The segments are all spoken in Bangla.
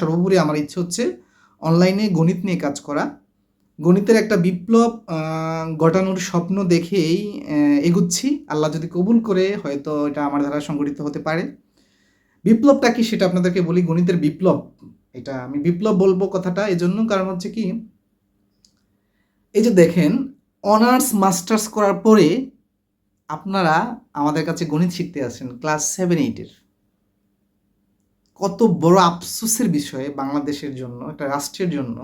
সর্বোপরি আমার ইচ্ছে হচ্ছে অনলাইনে গণিত নিয়ে কাজ করা। গণিতের একটা বিপ্লব ঘটানোর স্বপ্ন দেখেই এগুচ্ছি। আল্লাহ যদি কবুল করে, হয়তো এটা আমার দ্বারা সংগঠিত হতে পারে। বিপ্লবটা কি সেটা আপনাদেরকে বলি, গণিতের বিপ্লব। এটা আমি বিপ্লব বলব কথাটা, এজন্য কারণ হচ্ছে কি, এই যে দেখেন, অনার্স, মাস্টার্স করার পরে আপনারা আমাদের কাছে গণিত শিখতে আসেন, ক্লাস সেভেন এইটের কত বড় আফসোসের বিষয়ে বাংলাদেশের জন্য, একটা রাষ্ট্রের জন্য,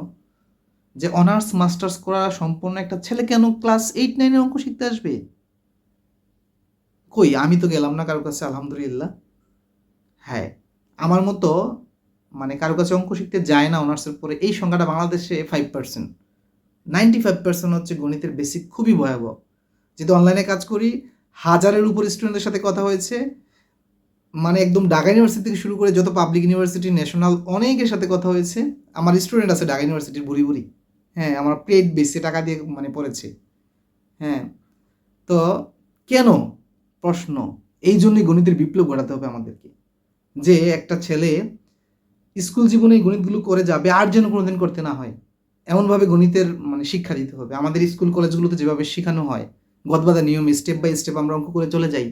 যে অনার্স মাস্টার্স করা সম্পূর্ণ একটা ছেলে কেন ক্লাস এইট নাইনের অঙ্ক শিখতে আসবে? কই, আমি তো গেলাম না কারোর কাছে, আলহামদুলিল্লাহ। হ্যাঁ আমার মতো মানে কারও কাছে অঙ্ক শিখতে যায় না অনার্সের পরে, এই সংখ্যাটা বাংলাদেশে five percent ninety five percent হচ্ছে গণিতের বেসিক খুবই ভয়াবহ। যেহেতু অনলাইনে কাজ করি, হাজারের উপর স্টুডেন্টদের সাথে কথা হয়েছে মানে একদম ঢাকা ইউনিভার্সিটি থেকে শুরু করে যত পাবলিক ইউনিভার্সিটি ন্যাশনাল অনেকের সাথে কথা হয়েছে। আমার স্টুডেন্ট আছে ঢাকা ইউনিভার্সিটির বুড়ি বুড়ি হ্যাঁ আমার পেড বেশি টাকা দিয়ে মানে পড়েছে। হ্যাঁ তো কেন? প্রশ্ন। এই জন্যই গণিতের বিপ্লব ঘটাতে হবে আমাদেরকে। যে একটা ছেলে স্কুল জীবনে গণিতগুলো করে যাবে, আর যেন কোনোদিন করতে না হয়। এমনভাবে গণিতের মানে শিক্ষা দিতে হবে। আমাদের স্কুল কলেজগুলোতে যেভাবে শেখানো হয়, গদবাদা নিয়মে স্টেপ বাই স্টেপ আমরা অঙ্ক করে চলে যাই।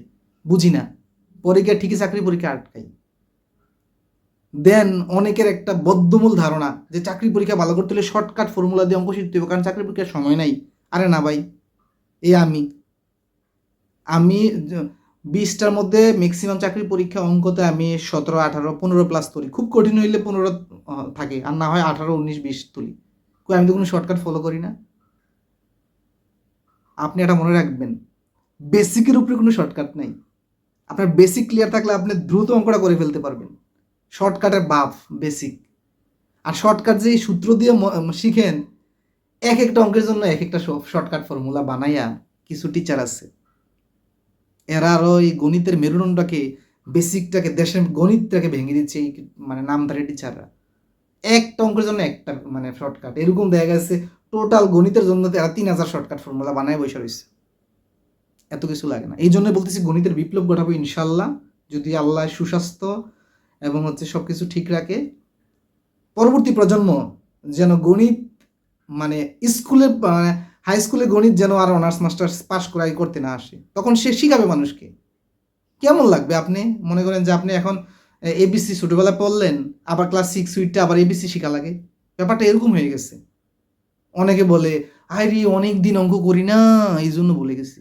বুঝি না। পরীক্ষা ঠিকই চাকরি পরীক্ষা আটকাই। দেন অনেকের একটা বদ্ধমূল ধারণা যে চাকরি পরীক্ষা ভালো করতে হলে শর্টকাট ফর্মুলা দিয়ে অঙ্ক শিখতে হবে, কারণ চাকরি পরীক্ষার সময় নাই। আরে না ভাই, এ আমি। আমি বিশটার মধ্যে ম্যাক্সিমাম চাকরি পরীক্ষা অঙ্কতে আমি সতেরো, আঠারো, পনেরো প্লাস তুলি। খুব কঠিন হইলে পনেরো থাকে, আর না হয় আঠারো, উনিশ, বিশ তুলি। কই, আমি তো কোনো শর্টকাট ফলো করি না। আপনি এটা মনে রাখবেন বেসিকের উপরে কোনো শর্টকাট নেই। আপনার বেসিক ক্লিয়ার থাকলে আপনি দ্রুত অঙ্কটা করে ফেলতে পারবেন। শর্টকাটের বাপ বেসিক আর শর্টকাট যে সূত্র দিয়ে শিখেন, এক একটা অঙ্কের জন্য এক একটা শর্টকাট ফর্মুলা বানাইয়া কিছু টিচার আছে। এরা আরও এই গণিতের মেরুদণ্ডটাকে বেসিকটাকে দেশের গণিতটাকে ভেঙে দিচ্ছে এই মানে নামধারী টিচাররা একটা অঙ্কের জন্য একটা মানে শর্টকাট এরকম দেখা গেছে টোটাল গণিতের জন্য এরা তিন হাজার শর্টকাট ফর্মুলা বানায় বসে রয়েছে। এত কিছু লাগে না। এই জন্য বলতেছি গণিতের বিপ্লব ঘটাবো ইনশাল্লাহ, যদি আল্লাহ সুস্বাস্থ্য এবং হচ্ছে সব কিছু ঠিক রাখে। পরবর্তী প্রজন্ম যেন গণিত মানে স্কুলে মানে হাই স্কুলে গণিত যেন আর অনার্স মাস্টার্স পাস করাই করতে না আসে, তখন সে শিখাবে মানুষকে। কেমন লাগবে আপনি? মনে করেন যে আপনি এখন এবিসি ছোটোবেলায় পড়লেন, আবার ক্লাস সিক্স উইটটা আবার এবিসি শেখা লাগে। ব্যাপারটা এরকম হয়ে গেছে। অনেকে বলে, আরে অনেক দিন অঙ্ক করি না এই জন্য বলে গেছি।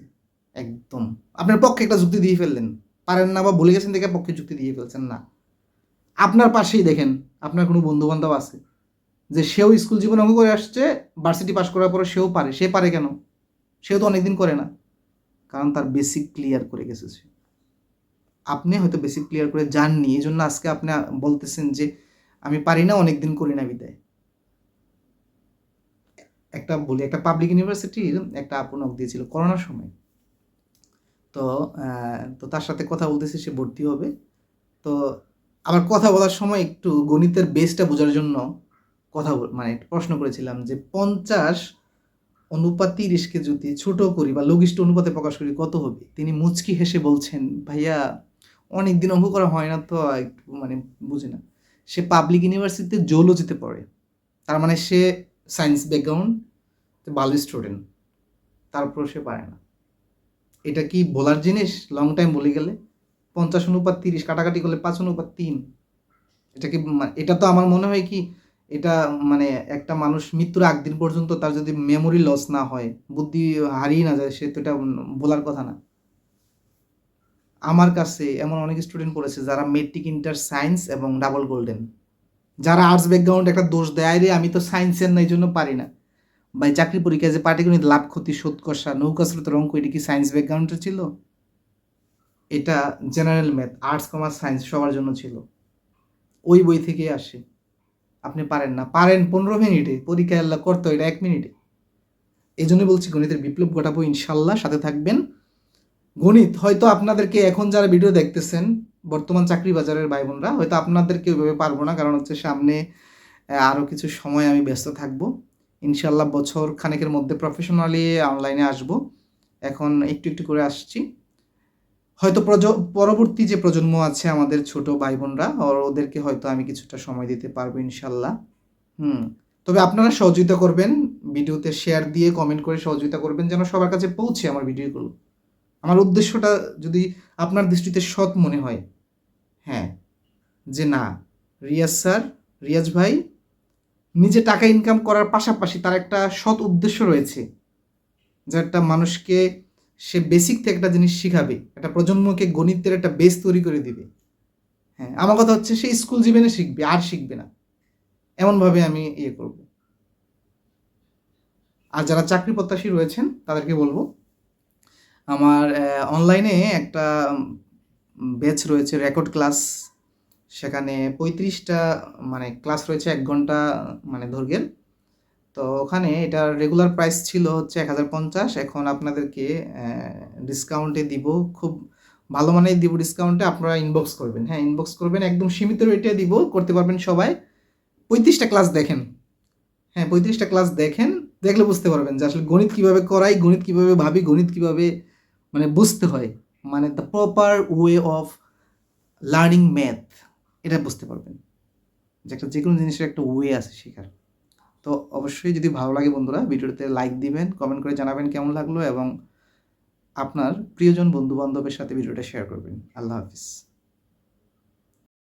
একদম। আপনার পক্ষে একটা যুক্তি দিয়ে ফেললেন। পারেন না বা বলে গেছেন দেখে পক্ষে যুক্তি দিয়ে ফেলছেন না। আপনার পাশেই দেখেন, আপনার কোনো বন্ধু বান্ধব আছে, যে সেও স্কুল জীবন অঙ্গ করে আসছে ভার্সিটি পাস করার পরে সেও পারে। সে পারে কেন? সেও তো অনেকদিন করে না। কারণ তার বেসিক ক্লিয়ার করে গেছে সে। আপনি হয়তো বেসিক ক্লিয়ার করে যাননি। এই জন্য আজকে আপনি বলতেছেন যে আমি পারি না, অনেকদিন করি না বিদায়। একটা বলি, একটা পাবলিক ইউনিভার্সিটির একটা আপু নক দিয়েছিল, করোনার সময়। তো তো তার সাথে কথা বলতেছি, সে ভর্তি হবে। তো আবার কথা বলার সময় একটু গণিতের বেসটা বোঝার জন্য কথা মানে প্রশ্ন করেছিলাম যে, পঞ্চাশ অনুপাত তিরিশকে যদি ছোট করি বা লঘিষ্ঠ অনুপাতে প্রকাশ করি, কত হবে? তিনি মুচকি হেসে বলছেন, ভাইয়া অনেক দিন অঙ্ক করা হয় না তো, একটু মানে বুঝি না। সে পাবলিক ইউনিভার্সিটিতে জুলজিতে পড়ে তার মানে সে সায়েন্স ব্যাকগ্রাউন্ড ভালো স্টুডেন্ট তারপর সে পারে না। এটা কি বলার জিনিস? লং টাইম বলে গেলে। পঞ্চাশ অনুপাত তিরিশ, কাটাকাটি করলে পাঁচ অনুপাত তিন। এটা কি এটা তো আমার মনে হয় কি, এটা মানে একটা মানুষ মৃত্যুর আগ দিন পর্যন্ত তার যদি মেমোরি লস না হয়, বুদ্ধি হারিয়ে না যায়, সে তো এটা বলার কথা না। আমার কাছে এমন অনেক স্টুডেন্ট পড়েছে যারা মেট্রিক ইন্টার সায়েন্স এবং ডাবল গোল্ডেন যারা আর্টস ব্যাকগ্রাউন্ড একটা দোষ দেয় রে, আমি তো সায়েন্সের না, এই জন্য পারি না। বা চাকরি পরীক্ষায় যে পাটিগণিত লাভ ক্ষতি, শোধ কষা, নৌকা স্রোতের অঙ্ক এটা কি সায়েন্স ব্যাকগ্রাউন্ডে ছিল? এটা general math arts commerce science সবার জন্য ছিল। ওই বই থেকে আসে। আপনি পারেন না। পারেন পনেরো মিনিটে পরীক্ষা আল্লাহ করতো এটা এক মিনিটে। এই জন্যই বলছি গণিতের বিপ্লব ঘটাবো ইনশাল্লাহ, সাথে থাকবেন। গণিত, হয়তো আপনাদেরকে এখন যারা ভিডিও দেখতেছেন, বর্তমান চাকরি বাজারের ভাই বোনরা, হয়তো আপনাদেরকে ওইভাবে পারব না, কারণ হচ্ছে সামনে আরও কিছু সময় আমি ব্যস্ত থাকব। ইনশাল্লাহ বছর খানেকের মধ্যে প্রফেশনালি অনলাইনে আসব। এখন একটু একটু করে আসছি। হয়তো প্রজ- পরবর্তী যে প্রজন্ম আছে আমাদের ছোট ভাই বোনরা ওদেরকে হয়তো আমি কিছুটা সময় দিতে পারব ইনশাল্লাহ হুম, তবে আপনারা সহযোগিতা করবেন, ভিডিওতে শেয়ার দিয়ে কমেন্ট করে সহযোগিতা করবেন যেন সবার কাছে পৌঁছে আমার ভিডিওগুলো। আমার উদ্দেশ্যটা যদি আপনার দৃষ্টিতে সৎ মনে হয় হ্যাঁ যে না, রিয়াজ স্যার, রিয়াজ ভাই নিজে টাকা ইনকাম করার পাশাপাশি তার একটা সৎ উদ্দেশ্য রয়েছে, যে একটা মানুষকে সে বেসিক থেকে একটা জিনিস শিখাবে, একটা প্রজন্মকে গণিতের একটা বেস তৈরি করে দিবে। হ্যাঁ আমার কথা হচ্ছে সে স্কুল জীবনে শিখবে, আর শিখবে না। এমনভাবে আমি ইয়ে করব। আর যারা চাকরি প্রত্যাশী রয়েছেন, তাদেরকে বলব, আমার অনলাইনে একটা ব্যাচ রয়েছে রেকর্ড ক্লাস সেখানে পঁয়ত্রিশটা মানে ক্লাস রয়েছে এক ঘণ্টা মানে দৈর্ঘ্যের। তো ওখানে এটার রেগুলার প্রাইস ছিল হচ্ছে এক হাজার পঞ্চাশ। এখন আপনাদেরকে ডিসকাউন্টে দিব, খুব ভালো মানের দিব ডিসকাউন্টে আপনারা ইনবক্স করবেন। হ্যাঁ ইনবক্স করবেন, একদম সীমিত রেটে দিব, করতে পারবেন সবাই। পঁয়ত্রিশটা ক্লাস দেখেন। হ্যাঁ পঁয়ত্রিশটা ক্লাস দেখেন, দেখলে বুঝতে পারবেন যে আসলে গণিত কীভাবে করাই, গণিত কীভাবে ভাবি, গণিত কীভাবে মানে বুঝতে হয়। মানে the proper way of learning math এটা বুঝতে পারবেন যে একটা যে কোনো জিনিসের একটা ওয়ে আছে শেখার। তো অবশ্যই যদি ভালো লাগে বন্ধুরা, ভিডিওতে লাইক দিবেন কমেন্ট করে জানাবেন কেমন লাগল এবং আপনার প্রিয়জন বন্ধুবান্ধবের সাথে ভিডিওটা শেয়ার করবেন। আল্লাহ হাফিজ।